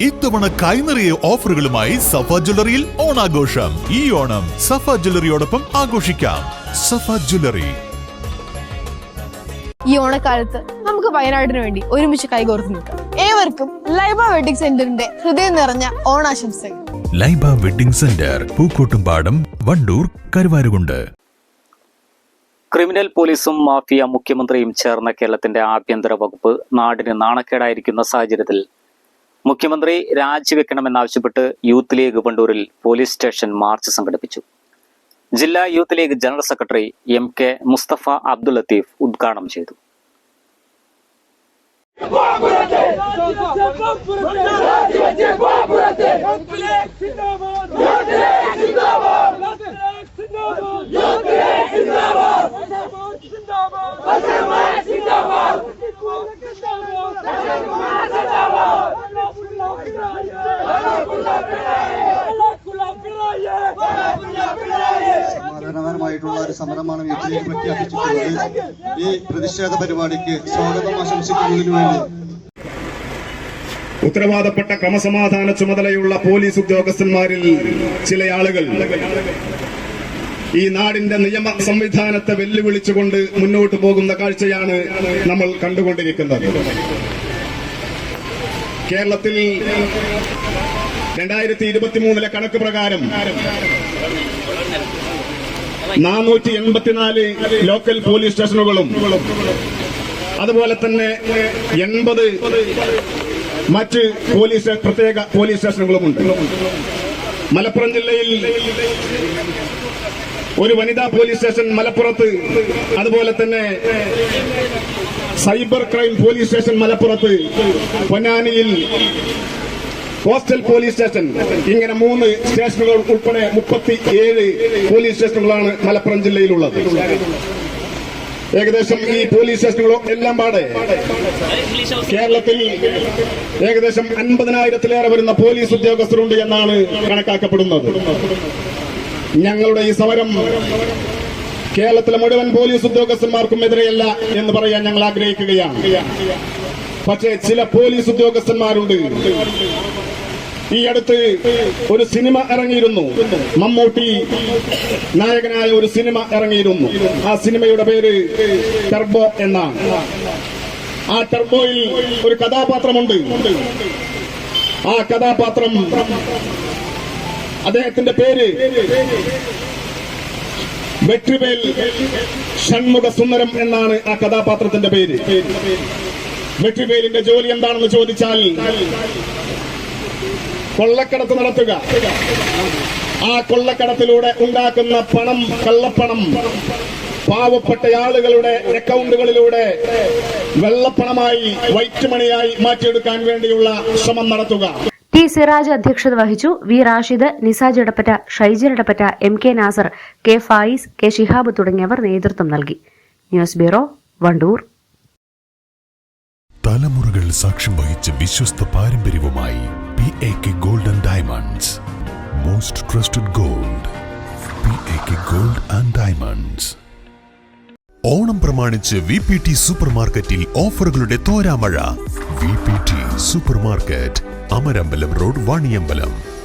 ഇത്തവണ കൈനിറിയ ഓഫറുകളുമായി സഫ ജ്വല്ലറിയിൽ ഓണാഘോഷം. ഈ ഓണം സഫ ജ്വല്ലറിയോടൊപ്പം ആഘോഷിക്കാം. സഫ ജ്വല്ലറി. ഈ ഓണക്കാലത്ത് നമുക്ക് വയനാടിന് വേണ്ടി ഒരുമിച്ച് കൈകോർത്ത് നിൽക്കാം. ഏവർക്കും ലൈബ വെഡിങ് സെന്ററിന്റെ ഹൃദയം നിറഞ്ഞ ഓണാശംസകൾ. Laiba wedding centre Pookkottumpadam Wandoor Karuvarakundu. Criminal പോലീസും മാഫിയ മുഖ്യമന്ത്രിയും ചേർന്ന കേരളത്തിന്റെ ആഭ്യന്തര വകുപ്പ് നാടിന് നാണക്കേടായിരിക്കുന്ന സാഹചര്യത്തിൽ മുഖ്യമന്ത്രി രാജിവെക്കണമെന്നാവശ്യപ്പെട്ട് യൂത്ത് ലീഗ് വണ്ടൂരിൽ പോലീസ് സ്റ്റേഷൻ മാർച്ച് സംഘടിപ്പിച്ചു ജില്ലാ youth league general secretary M K Musthafa Abdul Latheef ഉദ്ഘാടനം ചെയ്തു സമാധാനപരമായിട്ടുള്ള ഒരു സമരമാണ് വീട്ടിലേക്ക് പ്രഖ്യാപിച്ചിട്ടുള്ളത്. ഈ പ്രതിഷേധ പരിപാടിക്ക് സ്വാഗതം ആശംസിക്കുന്നതിന് വേണ്ടി. ഉത്തരവാദപ്പെട്ട ക്രമസമാധാന ചുമതലയുള്ള പോലീസ് ഉദ്യോഗസ്ഥന്മാരിൽ ചില ആളുകൾ. ഈ നാടിന്റെ നിയമ സംവിധാനത്തെ വെല്ലുവിളിച്ചുകൊണ്ട് മുന്നോട്ട് പോകുന്ന കാഴ്ചയാണ് നമ്മൾ കണ്ടുകൊണ്ടിരിക്കുന്നത്. കേരളത്തിൽ രണ്ടായിരത്തി ഇരുപത്തിമൂന്നിലെ കണക്ക് പ്രകാരം നാനൂറ്റി എൺപത്തിനാല് ലോക്കൽ പോലീസ് സ്റ്റേഷനുകളും അതുപോലെ തന്നെ എൺപത് മറ്റ് പോലീസ് പ്രത്യേക പോലീസ് സ്റ്റേഷനുകളുമുണ്ട്. മലപ്പുറം ജില്ലയിൽ ഒരു വനിതാ പോലീസ് സ്റ്റേഷൻ മലപ്പുറത്ത് അതുപോലെ തന്നെ സൈബർ ക്രൈം പോലീസ് സ്റ്റേഷൻ മലപ്പുറത്ത് പൊന്നാനിയിൽ കോസ്റ്റൽ പോലീസ് സ്റ്റേഷൻ ഇങ്ങനെ മൂന്ന് സ്റ്റേഷനുകൾ ഉൾപ്പെടെ മുപ്പത്തി ഏഴ് പോലീസ് സ്റ്റേഷനുകളാണ് മലപ്പുറം ജില്ലയിലുള്ളത്. ഏകദേശം ഈ പോലീസ് സ്റ്റേഷനുകളും എല്ലാം പാടെ. കേരളത്തിൽ ഏകദേശം അൻപതിനായിരത്തിലേറെ വരുന്ന പോലീസ് ഉദ്യോഗസ്ഥരുണ്ട് എന്നാണ് കണക്കാക്കപ്പെടുന്നത്. ഞങ്ങളുടെ ഈ സമരം കേരളത്തിലെ മുഴുവൻ പോലീസ് ഉദ്യോഗസ്ഥന്മാർക്കും എതിരെയല്ല എന്ന് പറയാൻ ഞങ്ങൾ ആഗ്രഹിക്കുകയാണ്. പക്ഷേ ചില പോലീസ് ഉദ്യോഗസ്ഥന്മാരുണ്ട്. ഈ അടുത്ത് ഒരു സിനിമ ഇറങ്ങിയിരുന്നു. മമ്മൂട്ടി നായകനായ ഒരു സിനിമ ഇറങ്ങിയിരുന്നു. ആ സിനിമയുടെ പേര് ടർബോ എന്നാണ്. ആ ടർബോയിൽ ഒരു കഥാപാത്രമുണ്ട്. ആ കഥാപാത്രം അദ്ദേഹത്തിന്റെ പേര് വെട്രിവേൽ ഷൺമുഖ സുന്ദരം എന്നാണ് ആ കഥാപാത്രത്തിന്റെ പേര്. വെട്രിവേലിന്റെ ജോലി എന്താണെന്ന് ചോദിച്ചാൽ കൊള്ളക്കടത്ത് നടത്തുക. ആ കൊള്ളക്കടത്തിലൂടെ ഉണ്ടാക്കുന്ന പണം കള്ളപ്പണം പാവപ്പെട്ട ആളുകളുടെ അക്കൗണ്ടുകളിലൂടെ വെള്ളപ്പണമായി വൈറ്റ് മണിയായി മാറ്റിയെടുക്കാൻ വേണ്ടിയുള്ള ശ്രമം നടത്തുക. ടി സിറാജ് അധ്യക്ഷത വഹിച്ചു. V Rashid Nisaj Edappatta Shaijar Edappatta M K Nasar K Fayis K Shihab തുടങ്ങിയവർ നേതൃത്വം നൽകി. News bureau Wandoor. സാക്ഷ്യം വഹിച്ച വിശ്വസ്ത പാരമ്പര്യവുമായി P A K gold and diamonds most trusted gold P A K gold and diamonds Onam പ്രമാണിച്ച് V P T super മാർക്കറ്റിൽ ഓഫറുകളുടെ തോരാമഴ. V P T super market Amarambalam road Vaniyambalam.